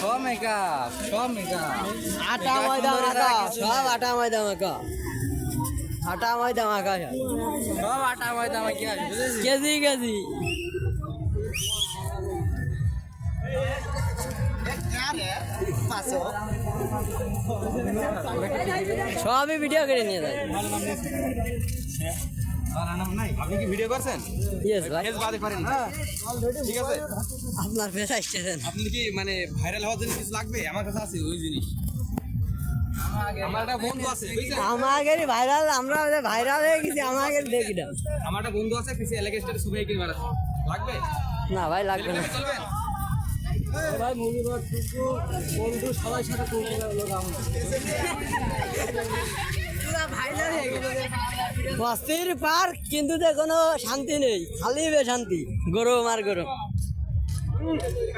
সব মেকআপ সব মেকআপ আটা ময়দা মাখা। সব আটা ময়দা মাখা। আটা ময়দা মাখা সব। সব আটা ময়দা মাখি কেজি কেজি। সবই ভিডিও করে নিয়ে যায়। আপনি কি ভিডিও করছেন? ইয়েস ভাই। ফেস বাদে পারেন ঠিক আছে? আপনার আসছেন আপনি কি মানে ভাইরাল হওয়ার জন্য কিছু লাগবে? আমার কাছে আছে ওই জিনিস। আমার বন্ধু আছে ভাইরাল আমরা ভাইরাল হয়ে গেছি আমাকে দেখি না। আমার একটা বন্ধু আছে কিছু এলাকাস্টার সুবাই কিনে বেড়াচ্ছে। লাগবে? না ভাই লাগবে না। ভাই মুড়িবাদ বন্ধু সবাই সাথে অস্থির পার্ক কিন্তু কোনো শান্তি নেই। খালি বে শান্তি গরম আর গরম।